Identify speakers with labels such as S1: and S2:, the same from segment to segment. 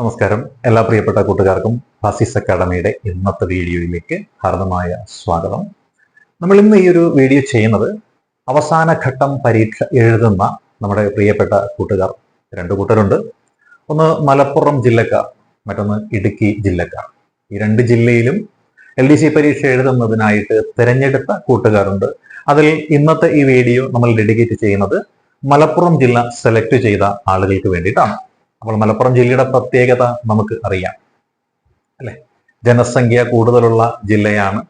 S1: നമസ്കാരം. എല്ലാ പ്രിയപ്പെട്ട കൂട്ടുകാർക്കും ഫാസിസ് അക്കാഡമിയുടെ ഇന്നത്തെ വീഡിയോയിലേക്ക് ഹാർദമായ സ്വാഗതം. നമ്മൾ ഇന്ന് ഈ ഒരു വീഡിയോ ചെയ്യുന്നത് അവസാന ഘട്ടം പരീക്ഷ എഴുതുന്ന നമ്മുടെ പ്രിയപ്പെട്ട കൂട്ടുകാർ രണ്ട് കൂട്ടരുണ്ട്. ഒന്ന് മലപ്പുറം ജില്ലക്കാർ മറ്റൊന്ന് ഇടുക്കി ജില്ലക്കാർ. ഈ രണ്ട് ജില്ലയിലും എൽ ഡി സി പരീക്ഷ എഴുതുന്നതിനായിട്ട് തിരഞ്ഞെടുത്ത കൂട്ടുകാരുണ്ട്. അതിൽ ഇന്നത്തെ ഈ വീഡിയോ നമ്മൾ ഡെഡിക്കേറ്റ് ചെയ്യുന്നത് മലപ്പുറം ജില്ല സെലക്ട് ചെയ്ത ആളുകൾക്ക് വേണ്ടിയിട്ടാണ്. അപ്പോൾ മലപ്പുറം ജില്ലയുടെ പ്രത്യേകത നമുക്ക് അറിയാം. അല്ലെ? ജനസംഖ്യ കൂടുതലുള്ള ജില്ലയാണ്.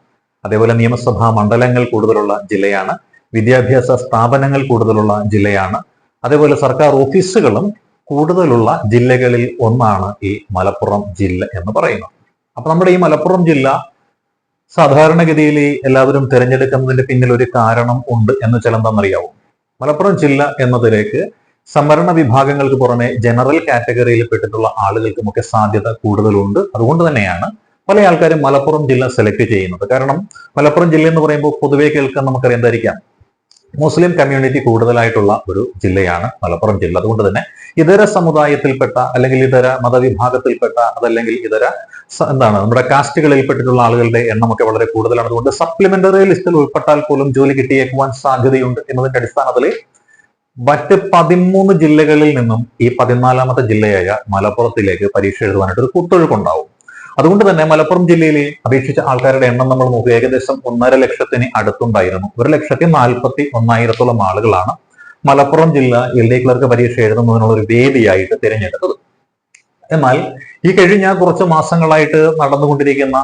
S1: അതേപോലെ നിയമസഭാ മണ്ഡലങ്ങൾ കൂടുതലുള്ള ജില്ലയാണ്. വിദ്യാഭ്യാസ സ്ഥാപനങ്ങൾ കൂടുതലുള്ള ജില്ലയാണ്. അതേപോലെ സർക്കാർ ഓഫീസുകളും കൂടുതലുള്ള ജില്ലകളിൽ ഒന്നാണ് ഈ മലപ്പുറം ജില്ല എന്ന് പറയുന്നത്. അപ്പൊ നമ്മുടെ ഈ മലപ്പുറം ജില്ല സാധാരണഗതിയിൽ എല്ലാവരും തിരഞ്ഞെടുക്കുന്നതിന്റെ പിന്നിൽ ഒരു കാരണം ഉണ്ട് എന്ന് ചില എന്താണെന്നറിയാവോ? മലപ്പുറം ജില്ല എന്നതിലേക്ക് സംവരണ വിഭാഗങ്ങൾക്ക് പുറമെ ജനറൽ കാറ്റഗറിയിൽ പെട്ടിട്ടുള്ള ആളുകൾക്കുമൊക്കെ സാധ്യത കൂടുതലുണ്ട്. അതുകൊണ്ട് തന്നെയാണ് പല ആൾക്കാരും മലപ്പുറം ജില്ല സെലക്ട് ചെയ്യുന്നത്. കാരണം മലപ്പുറം ജില്ല എന്ന് പറയുമ്പോൾ പൊതുവേ കേൾക്കാൻ നമുക്കറിയാം മുസ്ലിം കമ്മ്യൂണിറ്റി കൂടുതലായിട്ടുള്ള ഒരു ജില്ലയാണ് മലപ്പുറം ജില്ല. അതുകൊണ്ട് തന്നെ ഇതര സമുദായത്തിൽപ്പെട്ട അല്ലെങ്കിൽ ഇതര മതവിഭാഗത്തിൽപ്പെട്ട അതല്ലെങ്കിൽ ഇതര എന്താണ് നമ്മുടെ കാസ്റ്റുകളിൽ പെട്ടിട്ടുള്ള ആളുകളുടെ എണ്ണമൊക്കെ വളരെ കൂടുതലാണ്. അതുകൊണ്ട് സപ്ലിമെന്ററി ലിസ്റ്റിൽ ഉൾപ്പെട്ടാൽ പോലും ജോലി കിട്ടിയേക്കുവാൻ സാധ്യതയുണ്ട് എന്നതിന്റെ അടിസ്ഥാനത്തിൽ മറ്റ് പതിമൂന്ന് ജില്ലകളിൽ നിന്നും ഈ പതിനാലാമത്തെ ജില്ലയായ മലപ്പുറത്തിലേക്ക് പരീക്ഷ എഴുതുവാനായിട്ട് ഒരു കുത്തൊഴുക്കുണ്ടാവും. അതുകൊണ്ട് തന്നെ മലപ്പുറം ജില്ലയിലെ അപേക്ഷിച്ച ആൾക്കാരുടെ എണ്ണം നമ്മൾ നോക്കുക ഏകദേശം ഒന്നര ലക്ഷത്തിന് അടുത്തുണ്ടായിരുന്നു. ഒരു ലക്ഷത്തി നാൽപ്പത്തി ഒന്നായിരത്തോളം ആളുകളാണ് മലപ്പുറം ജില്ല എൽ ഡി ക്ലർക്ക് പരീക്ഷ എഴുതുന്നതിനുള്ള ഒരു വേദിയായിട്ട് തിരഞ്ഞെടുത്തത്. എന്നാൽ ഈ കഴിഞ്ഞ കുറച്ച് മാസങ്ങളായിട്ട് നടന്നുകൊണ്ടിരിക്കുന്ന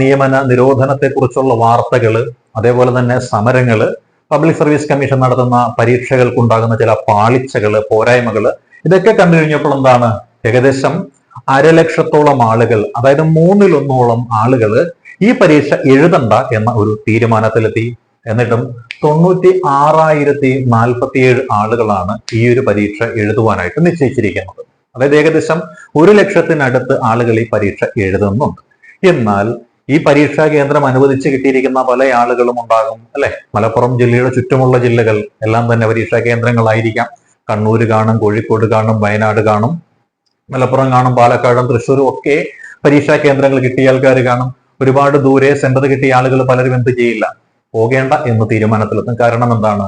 S1: നിയമന നിരോധനത്തെക്കുറിച്ചുള്ള കുറിച്ചുള്ള വാർത്തകൾ അതേപോലെ തന്നെ സമരങ്ങൾ പബ്ലിക് സർവീസ് കമ്മീഷൻ നടത്തുന്ന പരീക്ഷകൾക്കുണ്ടാകുന്ന ചില പാളിച്ചകൾ പോരായ്മകൾ ഇതൊക്കെ കണ്ടു കഴിഞ്ഞപ്പോൾ എന്താണ്? ഏകദേശം അരലക്ഷത്തോളം ആളുകൾ അതായത് മൂന്നിലൊന്നോളം ആളുകൾ ഈ പരീക്ഷ എഴുതണ്ട എന്ന ഒരു തീരുമാനത്തിലെത്തി. എന്നിട്ടും തൊണ്ണൂറ്റി ആറായിരത്തി നാൽപ്പത്തിയേഴ് ആളുകളാണ് ഈ ഒരു പരീക്ഷ എഴുതുവാനായിട്ട് നിശ്ചയിച്ചിരിക്കുന്നത്. അതായത് ഏകദേശം ഒരു ലക്ഷത്തിനടുത്ത് ആളുകൾ ഈ പരീക്ഷ എഴുതുന്നുണ്ട്. എന്നാൽ ഈ പരീക്ഷാ കേന്ദ്രം അനുവദിച്ച് കിട്ടിയിരിക്കുന്ന പല ആളുകളും ഉണ്ടാകും അല്ലെ? മലപ്പുറം ജില്ലയുടെ ചുറ്റുമുള്ള ജില്ലകൾ എല്ലാം തന്നെ പരീക്ഷാ കേന്ദ്രങ്ങളായിരിക്കാം. കണ്ണൂർ കാണും കോഴിക്കോട് കാണും വയനാട് കാണും. മലപ്പുറം കാണും പാലക്കാടും തൃശ്ശൂരും ഒക്കെ പരീക്ഷാ കേന്ദ്രങ്ങൾ കിട്ടിയ ആൾക്കാർ കാണും. ഒരുപാട് ദൂരെ സെന്റർ കിട്ടിയ ആളുകൾ പലരും എന്ത് ചെയ്യില്ല? പോകേണ്ട എന്ന് തീരുമാനത്തിലെത്തും. കാരണം എന്താണ്?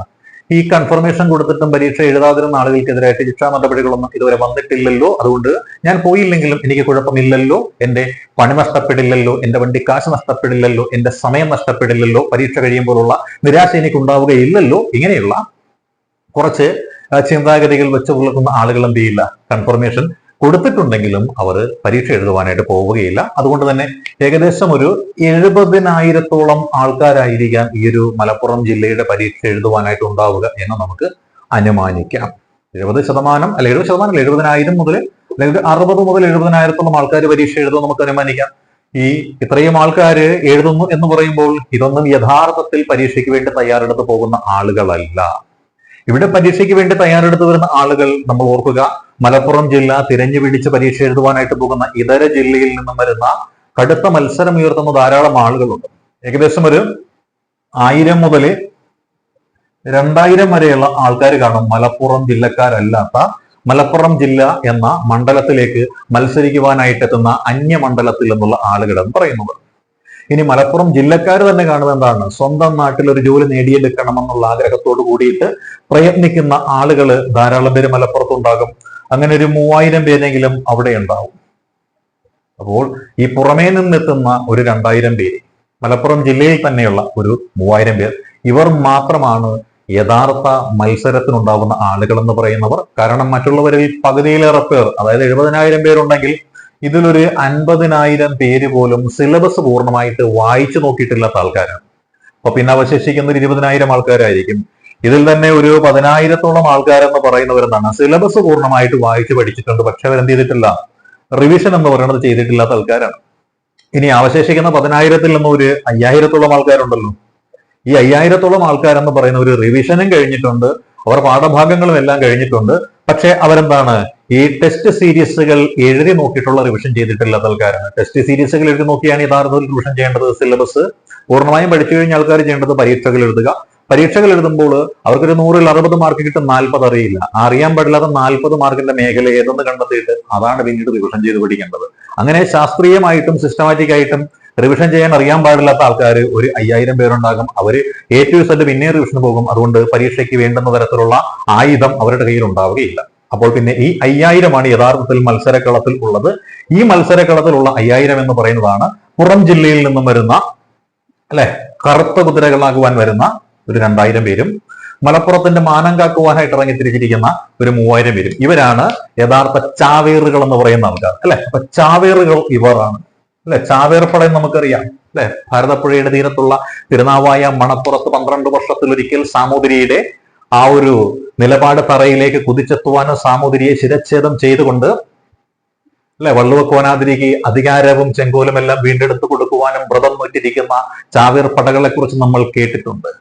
S1: ഈ കൺഫർമേഷൻ കൊടുത്തിട്ടും പരീക്ഷ എഴുതാതിരുന്ന ആളുകൾക്കെതിരായിട്ട് ശിക്ഷാ നടപടികളൊന്നും ഇതുവരെ വന്നിട്ടില്ലല്ലോ. അതുകൊണ്ട് ഞാൻ പോയില്ലെങ്കിലും എനിക്ക് കുഴപ്പമില്ലല്ലോ. എന്റെ പണി നഷ്ടപ്പെടില്ലല്ലോ. എന്റെ വണ്ടി കാശ് നഷ്ടപ്പെടില്ലല്ലോ. എന്റെ സമയം നഷ്ടപ്പെടില്ലല്ലോ. പരീക്ഷ കഴിയുമ്പോഴുള്ള നിരാശ എനിക്ക് ഉണ്ടാവുകയില്ലല്ലോ ഇങ്ങനെയുള്ള കുറച്ച് ചിന്താഗതികൾ വെച്ച് പുലർത്തുന്ന ആളുകൾ എന്ത് ചെയ്യില്ല? കൺഫർമേഷൻ കൊടുത്തിട്ടുണ്ടെങ്കിലും അവർ പരീക്ഷ എഴുതുവാനായിട്ട് പോവുകയില്ല. അതുകൊണ്ട് തന്നെ ഏകദേശം ഒരു എഴുപതിനായിരത്തോളം ആൾക്കാരായിരിക്കാം ഈ ഒരു മലപ്പുറം ജില്ലയുടെ പരീക്ഷ എഴുതുവാനായിട്ട് ഉണ്ടാവുക എന്ന് നമുക്ക് അനുമാനിക്കാം. എഴുപത് ശതമാനം അല്ല എഴുപത് ശതമാനം എഴുപതിനായിരം മുതൽ അല്ലെങ്കിൽ അറുപത് മുതൽ എഴുപതിനായിരത്തോളം ആൾക്കാർ പരീക്ഷ എഴുതും നമുക്ക് അനുമാനിക്കാം. ഈ ഇത്രയും ആൾക്കാർ എഴുതുന്നു എന്ന് പറയുമ്പോൾ ഇതൊന്നും യഥാർത്ഥത്തിൽ പരീക്ഷയ്ക്ക് വേണ്ടി തയ്യാറെടുത്ത് പോകുന്ന ആളുകളല്ല. ഇവിടെ പരീക്ഷയ്ക്ക് വേണ്ടി തയ്യാറെടുത്ത് വരുന്ന ആളുകൾ നമ്മൾ ഓർക്കുക മലപ്പുറം ജില്ല തിരഞ്ഞു പിടിച്ച് പരീക്ഷ എഴുതുവാനായിട്ട് പോകുന്ന ഇതര ജില്ലയിൽ നിന്നും വരുന്ന കടുത്ത മത്സരം ഉയർത്തുന്ന ധാരാളം ആളുകളുണ്ട്. ഏകദേശം ഒരു ആയിരം മുതൽ രണ്ടായിരം വരെയുള്ള ആൾക്കാർ കാണും മലപ്പുറം ജില്ലക്കാരല്ലാത്ത മലപ്പുറം ജില്ല എന്ന മണ്ഡലത്തിലേക്ക് മത്സരിക്കുവാനായിട്ട് എത്തുന്ന അന്യമണ്ഡലത്തിൽ നിന്നുള്ള ആളുകളെന്ന് പറയുന്നത്. ഇനി മലപ്പുറം ജില്ലക്കാർ തന്നെ കാണുന്നത് എന്താണ്? സ്വന്തം നാട്ടിൽ ഒരു ജോലി നേടിയെടുക്കണമെന്നുള്ള ആഗ്രഹത്തോട് കൂടിയിട്ട് പ്രയത്നിക്കുന്ന ആളുകൾ ധാരാളം പേര് മലപ്പുറത്തുണ്ടാകും. അങ്ങനെ ഒരു മൂവായിരം പേരെങ്കിലും അവിടെ ഉണ്ടാവും. അപ്പോൾ ഈ പുറമേ നിന്നെത്തുന്ന ഒരു രണ്ടായിരം പേര് മലപ്പുറം ജില്ലയിൽ തന്നെയുള്ള ഒരു മൂവായിരം പേർ ഇവർ മാത്രമാണ് യഥാർത്ഥ മത്സരത്തിനുണ്ടാവുന്ന ആളുകൾ എന്ന് പറയുന്നവർ. കാരണം മറ്റുള്ളവരിൽ പകുതിയിലേറെ പേർ അതായത് എഴുപതിനായിരം പേരുണ്ടെങ്കിൽ ഇതിലൊരു അൻപതിനായിരം പേര് പോലും സിലബസ് പൂർണമായിട്ട് വായിച്ചു നോക്കിയിട്ടില്ലാത്ത ആൾക്കാരാണ്. അപ്പൊ പിന്നെ അവശേഷിക്കുന്ന ഒരു ഇരുപതിനായിരം ആൾക്കാരായിരിക്കും. ഇതിൽ തന്നെ ഒരു പതിനായിരത്തോളം ആൾക്കാരെന്ന് പറയുന്നവരെന്താണ് സിലബസ് പൂർണമായിട്ട് വായിച്ചു പഠിച്ചിട്ടുണ്ട്. പക്ഷെ അവരെന്ത് ചെയ്തിട്ടില്ല? റിവിഷൻ എന്ന് പറയുന്നത് ചെയ്തിട്ടില്ലാത്ത ആൾക്കാരാണ്. ഇനി അവശേഷിക്കുന്ന പതിനായിരത്തിൽ നിന്നും ഒരു അയ്യായിരത്തോളം ആൾക്കാരുണ്ടല്ലോ. ഈ അയ്യായിരത്തോളം ആൾക്കാരെന്ന് പറയുന്ന ഒരു റിവിഷനും കഴിഞ്ഞിട്ടുണ്ട്. അവർ പാഠഭാഗങ്ങളും എല്ലാം കഴിഞ്ഞിട്ടുണ്ട്. പക്ഷെ അവരെന്താണ്? ഈ ടെസ്റ്റ് സീരീസുകൾ എഴുതി നോക്കിയിട്ടുള്ള റിവിഷൻ ചെയ്തിട്ടില്ലാത്ത ആൾക്കാരാണ്. ടെസ്റ്റ് സീരീസുകൾ എഴുതി നോക്കിയാണ് യഥാർത്ഥത്തിൽ റിവിഷൻ ചെയ്യേണ്ടത്. സിലബസ് പൂർണമായും പഠിച്ചു കഴിഞ്ഞ ആൾക്കാർ ചെയ്യേണ്ടത് പരീക്ഷകൾ എഴുതുക. പരീക്ഷകൾ എഴുതുമ്പോൾ അവർക്കൊരു നൂറിൽ അറുപത് മാർക്ക് കിട്ടും നാൽപ്പത് അറിയില്ല. അറിയാൻ പാടില്ലാത്ത നാൽപ്പത് മാർക്കിന്റെ മേഖല ഏതെന്ന് കണ്ടെത്തിയിട്ട് അതാണ് പിന്നീട് റിവിഷൻ ചെയ്ത് പഠിക്കേണ്ടത്. അങ്ങനെ ശാസ്ത്രീയമായിട്ടും സിസ്റ്റമാറ്റിക് ആയിട്ടും റിവിഷൻ ചെയ്യാൻ അറിയാൻ പാടില്ലാത്ത ആൾക്കാർ ഒരു അയ്യായിരം പേരുണ്ടാകും. അവർ എ ടു സെറ്റ് പിന്നെ റിവിഷന് പോകും. അതുകൊണ്ട് പരീക്ഷയ്ക്ക് വേണ്ടുന്ന തരത്തിലുള്ള ആയുധം അവരുടെ കയ്യിൽ ഉണ്ടാവുകയില്ല. അപ്പോൾ പിന്നെ ഈ അയ്യായിരമാണ് യഥാർത്ഥത്തിൽ മത്സരക്കളത്തിൽ ഉള്ളത്. ഈ മത്സരക്കളത്തിലുള്ള അയ്യായിരം എന്ന് പറയുന്നതാണ് പുറം ജില്ലയിൽ നിന്നും വരുന്ന അല്ലെ? കറുത്ത കുതിരകളാകുവാൻ വരുന്ന ഒരു രണ്ടായിരം പേരും മലപ്പുറത്തിന്റെ മാനം കാക്കുവാനായിട്ട് ഇറങ്ങി തിരിച്ചിരിക്കുന്ന ഒരു മൂവായിരം പേരും. ഇവരാണ് യഥാർത്ഥ ചാവേറുകൾ എന്ന് പറയുന്ന ആൾക്കാർ അല്ലെ? അപ്പൊ ചാവേറുകൾ ഇവരാണ്. അല്ലെ? ചാവേർപ്പടം നമുക്കറിയാം അല്ലെ? ഭാരതപ്പുഴയുടെ തീരത്തുള്ള തിരുനാവായ മണപ്പുറത്ത് പന്ത്രണ്ട് വർഷത്തിലൊരിക്കൽ സാമൂതിരിയുടെ ആ ഒരു നിലപാട് തറയിലേക്ക് കുതിച്ചെത്തുവാനും സാമൂതിരിയെ ശിരച്ഛേദം ചെയ്തുകൊണ്ട് അല്ലെ? വള്ളുവക്കോനാതിരിക്ക് അധികാരവും ചെങ്കോലും എല്ലാം വീണ്ടെടുത്തു കൊടുക്കുവാനും വ്രതം നോറ്റിരിക്കുന്ന ചാവേർ പടകളെ കുറിച്ച് നമ്മൾ കേട്ടിട്ടുണ്ട്.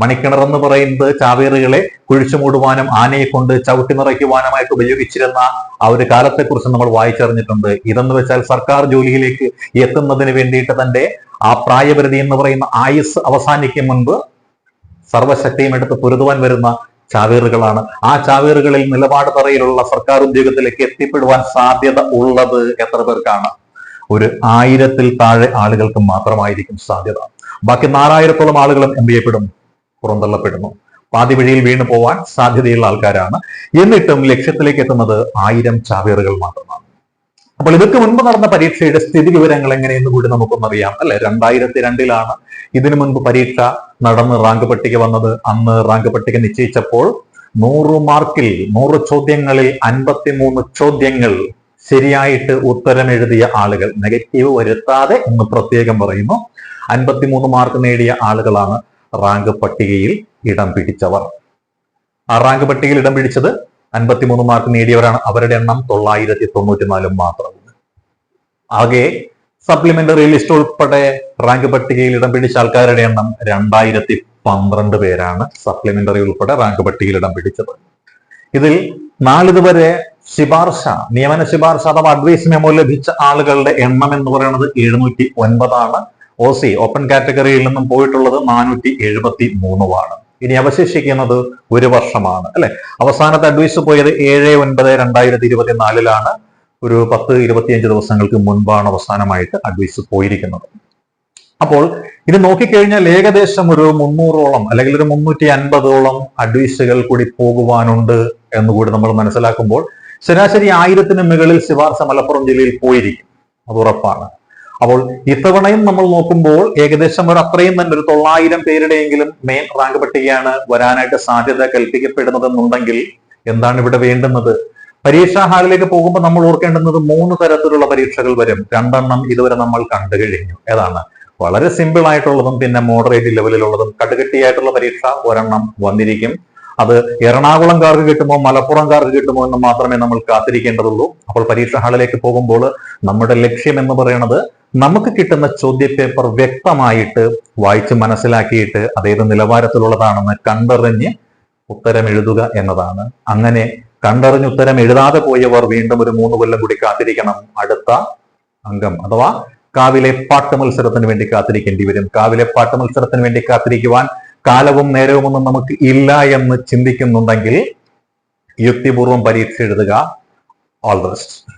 S1: മണിക്കിണർ എന്ന് പറയുന്നത് ചാവേറുകളെ കുഴിച്ചു മൂടുവാനും ആനയെ കൊണ്ട് ചവിട്ടി നിറയ്ക്കുവാനുമായിട്ട് ഉപയോഗിച്ചിരുന്ന ആ ഒരു കാലത്തെക്കുറിച്ച് നമ്മൾ വായിച്ചറിഞ്ഞിട്ടുണ്ട്. ഇതെന്ന് വെച്ചാൽ സർക്കാർ ജോലിയിലേക്ക് എത്തുന്നതിന് വേണ്ടിയിട്ട് തന്റെ ആ പ്രായപരിധി എന്ന് പറയുന്ന ആയുസ് അവസാനിക്കും മുൻപ് സർവശക്തിയും എടുത്ത് പൊരുതുവാൻ വരുന്ന ചാവേറുകളാണ്. ആ ചാവേറുകളിൽ നിലപാട് തറയിലുള്ള സർക്കാർ ഉദ്യോഗത്തിലേക്ക് എത്തിപ്പെടുവാൻ സാധ്യത ഉള്ളത് എത്ര പേർക്കാണ്? ഒരു ആയിരത്തിൽ താഴെ ആളുകൾക്ക് മാത്രമായിരിക്കും സാധ്യത. ബാക്കി നാലായിരത്തോളം ആളുകളും എന്ത് ചെയ്യപ്പെടും? പുറന്തള്ളപ്പെടുന്നു. പാതി വഴിയിൽ വീണു പോവാൻ സാധ്യതയുള്ള ആൾക്കാരാണ്. എന്നിട്ടും ലക്ഷ്യത്തിലേക്ക് എത്തുന്നത് ആയിരം ചാവേറുകൾ മാത്രമാണ്. അപ്പോൾ ഇതൊക്കെ മുൻപ് നടന്ന പരീക്ഷയുടെ സ്ഥിതി വിവരങ്ങൾ എങ്ങനെയെന്ന് കൂടി നമുക്കൊന്നറിയാം. അല്ലെ? രണ്ടായിരത്തി രണ്ടിലാണ് ഇതിനു മുൻപ് പരീക്ഷ നടന്ന് റാങ്ക് പട്ടിക വന്നത്. അന്ന് റാങ്ക് പട്ടിക നിശ്ചയിച്ചപ്പോൾ നൂറ് മാർക്കിൽ നൂറ് ചോദ്യങ്ങളിൽ അൻപത്തിമൂന്ന് ചോദ്യങ്ങൾ ശരിയായിട്ട് ഉത്തരം എഴുതിയ ആളുകൾ. നെഗറ്റീവ് വരുത്താതെ എന്ന് പ്രത്യേകം പറയുന്നു. അൻപത്തിമൂന്ന് മാർക്ക് നേടിയ ആളുകളാണ് റാങ്ക് പട്ടികയിൽ ഇടം പിടിച്ചവർ. ആ റാങ്ക് പട്ടികയിൽ ഇടം പിടിച്ചത് അൻപത്തിമൂന്ന് മാർക്ക് നേടിയവരാണ്. അവരുടെ എണ്ണം തൊള്ളായിരത്തി തൊണ്ണൂറ്റിനാലും മാത്രമാണ്. ആകെ സപ്ലിമെന്ററി ലിസ്റ്റ് ഉൾപ്പെടെ റാങ്ക് പട്ടികയിൽ ഇടം പിടിച്ച ആൾക്കാരുടെ എണ്ണം രണ്ടായിരത്തി പന്ത്രണ്ട് പേരാണ് സപ്ലിമെന്ററി ഉൾപ്പെടെ റാങ്ക് പട്ടികയിൽ ഇടം പിടിച്ചത്. ഇതിൽ നാളിതുവരെ ശിപാർശ നിയമന ശിപാർശ അഥവാ അഡ്വൈസ് മെമ്മോ ലഭിച്ച ആളുകളുടെ എണ്ണം എന്ന് പറയുന്നത് എഴുന്നൂറ്റി ഒൻപതാണ് ഒ സി ഓപ്പൺ കാറ്റഗറിയിൽ നിന്നും പോയിട്ടുള്ളത് നാനൂറ്റി എഴുപത്തി മൂന്നുമാണ് ഇനി അവശേഷിക്കുന്നത് ഒരു വർഷമാണ് അല്ലെ? അവസാനത്തെ അഡ്വൈസ് പോയത് ഏഴ് ഒൻപത് രണ്ടായിരത്തി ഇരുപത്തിനാലിലാണ് ഒരു പത്ത് ഇരുപത്തിയഞ്ച് ദിവസങ്ങൾക്ക് മുൻപാണ് അവസാനമായിട്ട് അഡ്വൈസ് പോയിരിക്കുന്നത്. അപ്പോൾ ഇത് നോക്കിക്കഴിഞ്ഞാൽ ഏകദേശം ഒരു മുന്നൂറോളം അല്ലെങ്കിൽ ഒരു മുന്നൂറ്റി അൻപതോളം അഡ്വൈസുകൾ കൂടി പോകുവാനുണ്ട് എന്നുകൂടി നമ്മൾ മനസ്സിലാക്കുമ്പോൾ ശരാശരി ആയിരത്തിന് മുകളിൽ ശിവാർസ മലപ്പുറം ജില്ലയിൽ പോയിരിക്കും. അത് ഉറപ്പാണ്. അപ്പോൾ ഇത്തവണയും നമ്മൾ നോക്കുമ്പോൾ ഏകദേശം ഒരു അത്രയും തന്നെ ഒരു തൊള്ളായിരം പേരുടെയെങ്കിലും മെയിൻ റാങ്ക് പട്ടികയാണ് വരാനായിട്ട് സാധ്യത കൽപ്പിക്കപ്പെടുന്നതെന്നുണ്ടെങ്കിൽ എന്താണ് ഇവിടെ വേണ്ടുന്നത്? പരീക്ഷാ ഹാളിലേക്ക് പോകുമ്പോൾ നമ്മൾ ഓർക്കേണ്ടുന്നത് മൂന്ന് തരത്തിലുള്ള പരീക്ഷകൾ വരും. രണ്ടെണ്ണം ഇതുവരെ നമ്മൾ കണ്ടു കഴിഞ്ഞു. ഏതാണ്? വളരെ സിമ്പിൾ ആയിട്ടുള്ളതും പിന്നെ മോഡറേറ്റ് ലെവലിലുള്ളതും കടുകട്ടിയായിട്ടുള്ള പരീക്ഷ ഒരെണ്ണം വന്നിരിക്കും. അത് എറണാകുളം എറണാകുളംകാർക്ക് കിട്ടുമോ മലപ്പുറംകാർക്ക് കിട്ടുമോ എന്ന് മാത്രമേ നമ്മൾ കാത്തിരിക്കേണ്ടതുള്ളൂ. അപ്പോൾ പരീക്ഷ ഹാളിലേക്ക് പോകുമ്പോൾ നമ്മുടെ ലക്ഷ്യം എന്ന് പറയുന്നത് നമുക്ക് കിട്ടുന്ന ചോദ്യപേപ്പർ വ്യക്തമായിട്ട് വായിച്ച് മനസ്സിലാക്കിയിട്ട് അതേത് നിലവാരത്തിലുള്ളതാണെന്ന് കണ്ടറിഞ്ഞ് ഉത്തരം എഴുതുക എന്നതാണ്. അങ്ങനെ കണ്ടറിഞ്ഞ് ഉത്തരം എഴുതാതെ പോയവർ വീണ്ടും ഒരു മൂന്ന് കൊല്ലം കൂടി കാത്തിരിക്കണം. അടുത്ത അംഗം അഥവാ കാവിലെ പാട്ട് മത്സരത്തിന് വേണ്ടി കാത്തിരിക്കേണ്ടി വരും. കാവിലെ പാട്ട് മത്സരത്തിന് വേണ്ടി കാത്തിരിക്കുവാൻ കാലവും നേരവുമൊന്നും നമുക്ക് ഇല്ല എന്ന് ചിന്തിക്കുന്നുണ്ടെങ്കിൽ യുക്തിപൂർവം പരീക്ഷ എഴുതുക. All the best